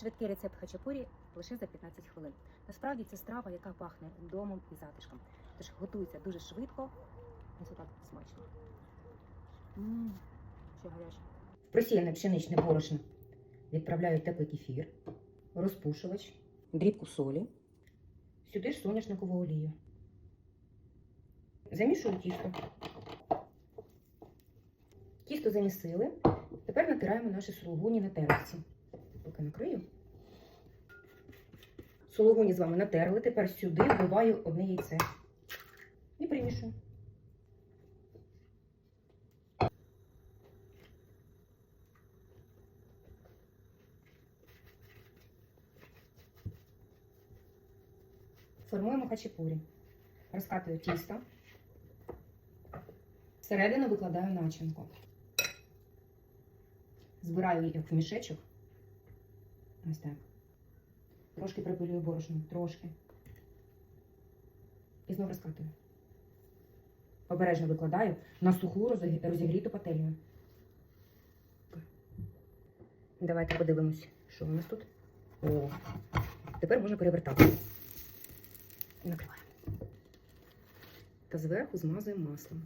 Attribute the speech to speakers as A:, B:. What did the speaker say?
A: Швидкий рецепт хачапурі лише за 15 хвилин. Насправді це страва, яка пахне домом і затишком. Тож готується дуже швидко. Ось так смачно. Мм, ще гаряче. В просіяне пшеничне борошно відправляю теплий кефір, розпушувач, дрібку солі. Сюди ж соняшникову олію. Замішую тісто. Тісто замісили. Тепер натираємо наші сулугуні на терці. Поки накрию. Сулугуні з вами натерли. Тепер сюди вбиваю одне яйце. І примішую. Формуємо хачапурі. Розкатую тісто. Всередину викладаю начинку. Збираю її в мішечок. Ось так. Трошки припилюю борошно, трошки. І знову розкатую. Обережно викладаю на суху розігріту пательню. Давайте подивимось, що у нас тут. О, тепер можна перевертати. Накриваємо. Та зверху змазуємо маслом.